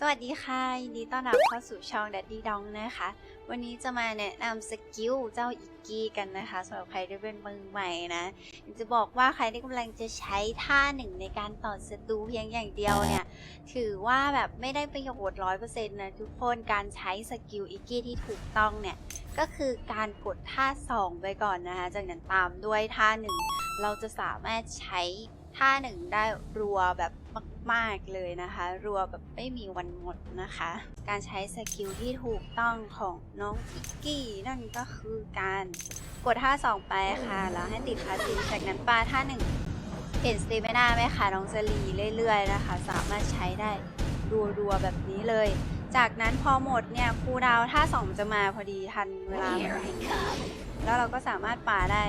สวัสดีค่ะยินดีต้อนรับเข้าสู่ช่อง Daddy Dong นะคะ วันนี้จะมาแนะนำสกิลเจ้าอิกกี้กันนะคะสำหรับใครที่เป็นมือใหม่นะจะบอกว่าใครที่กำลังจะใช้ท่าหนึ่งในการต่อศัตรูเพียงอย่างเดียวเนี่ย ถือว่าแบบไม่ได้ประโยชน์ร้อยเปอร์เซ็นต์นะทุกคนการใช้สกิลอิกกี้ที่ถูกต้องเนี่ย ก็คือการกดท่า 2 ไปก่อนนะคะจากนั้นตามด้วยท่า1เราจะสามารถใช้ท่า1ได้รัวแบบ มาก ๆ เลยนะคะ รัวแบบไม่มีวันหมดนะคะ การใช้สกิลที่ถูกต้องของน้องอิกกี้นั่นก็คือการกดท่า2ไปค่ะ แล้วให้ติดคาซีจากนั้นปาท่า1เห็นสเตมินาไหมคะน้องสลีเรื่อย ๆ นะคะ สามารถใช้ได้รัวๆแบบนี้เลย จากนั้นพอหมดเนี่ยครูดาวท่าสองจะมาพอดีทันเวลาพอดีแล้วเราก็สามารถป่าได้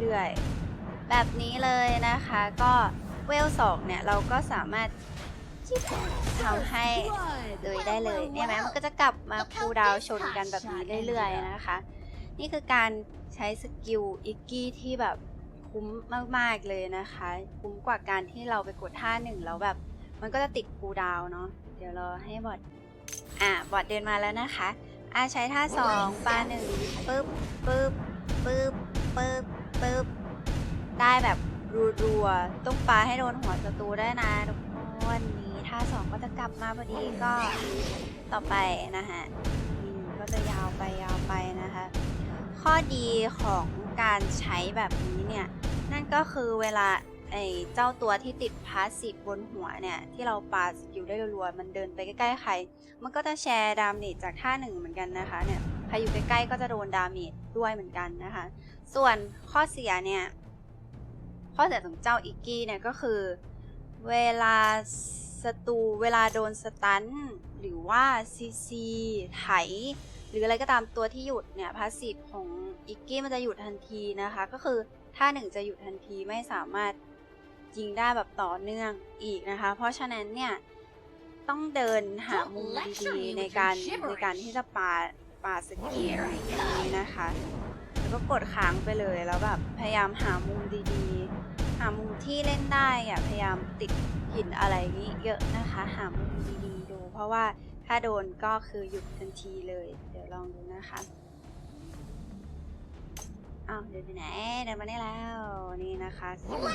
เรื่อยๆ แบบนี้เลยนะคะก็ เวลสองเนี่ยเราก็สามารถทำให้เลยได้เลยเนี่ยไหมมันก็จะกลับมาครูดาวชนกันแบบนี้เรื่อยๆนะคะ นี่คือการใช้สกิลอิกกี้ที่แบบคุ้มมากๆเลยนะคะ คุ้มกว่าการที่เราไปกดท่าหนึ่งแล้วแบบ มันก็จะติดครูดาวเนาะเดี๋ยวเราให้บอทอะบอดเดินมาแล้วนะคะอะใช้ท่าสองปาหนึ่งปึ๊บปึ๊บปึ๊บปึ๊บปึ๊บได้แบบ รัวๆต้องปาให้โดนหัวศัตรูได้นะทุกคนนี้ท่าสองก็จะกลับมาพอดีก็ต่อไปนะคะก็จะยาวไปยาวไปนะคะ ข้อดีของการใช้แบบนี้เนี่ยนั่นก็คือเวลาไอ้เจ้าตัวที่ติดพาสซีฟบนหัวเนี่ย ที่เราปาสกิลได้รัวๆมันเดินไปใกล้ๆใคร มันก็จะแชร์ดาเมจจากท่าหนึ่งเหมือนกันนะคะเนี่ยใครอยู่ใกล้ๆก็จะโดนดาเมจด้วยเหมือนกันนะคะ ส่วนข้อเสียเนี่ย ข้อเสียของเจ้าอิกกี้เนี่ยก็คือ เวลาศัตรูเวลาโดนสตันหรือว่าซีซีไถ หรืออะไรก็ตามตัวที่หยุดเนี่ยพาสซีฟของอิกกี้มันจะหยุดทันทีนะคะ ก็คือท่าหนึ่งจะหยุดทันทีไม่สามารถยิงได้แบบต่อเนื่องอีกนะคะ เพราะฉะนั้นเนี่ยต้องเดินหามุมดีๆในการในการที่จะปาปาสกิลนี้นะคะ ก็กดค้างไปเลยแล้วแบบพยายามหามุมดีๆ หามุมที่เล่นได้อะพยายามติดหินอะไรนี้เยอะนะคะ หามุมดีๆดู เพราะว่าถ้าโดนก็คือหยุดทันทีเลย เดี๋ยวลองดูนะคะอ้าวเดินไปไหนเดินมาได้แล้วนี่นะคะ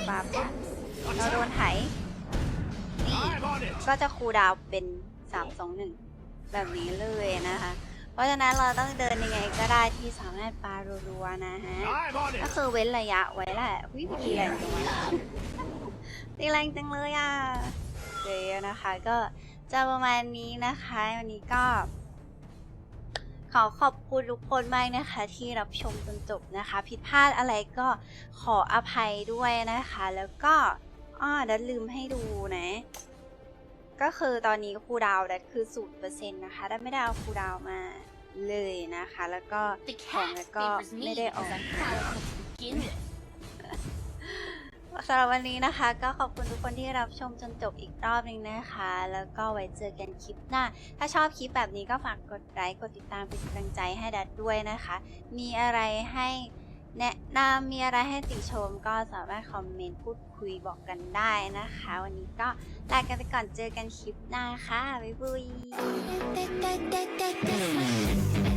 ปั๊บเราโดนไถนี่ก็จะคูดาวเป็น 3 2 1 แบบนี้เลยนะคะ เพราะฉะนั้นเราต้องเดินยังไงก็ได้ที่สามารถปารัวๆนะฮะ ก็คือเว้นระยะไว้แหละวิตีแรงจังวะตีแรงจังเลยอะเดี๋ยวนะคะก็จะประมาณนี้นะคะวันนี้ก็ขอขอบคุณทุกคนมากนะคะ ที่รับชมจนจบนะคะ ผิดพลาดอะไรก็ขออภัยด้วยนะคะ แล้วก็อ้อดัดลืมให้ดูนะ ก็คือตอนนี้ครูดาวดัดคือศูนย์เปอร์เซ็นต์นะคะดัดไม่ได้เอาครูดาวมาเลยนะคะ แล้วก็ The ของ cat แล้วก็ favors ไม่ me ได้ as ออก a cat to begin with. สำหรับวันนี้นะคะ ก็ขอบคุณทุกคนที่รับชมจนจบอีกรอบหนึงนะคะ แล้วก็ไว้เจอกันคลิปหน้า ถ้าชอบคลิปแบบนี้ก็ฝากกดไลค์กดติดตามเป็นกำลังใจให้ดัดด้วยนะคะ มีอะไรให้ แนะนำมีอะไรให้ติชมก็สามารถคอมเมนต์พูดคุยบอกกันได้นะคะ วันนี้ก็ลากันไปก่อนเจอกันคลิปหน้าค่ะ บ๊ายบาย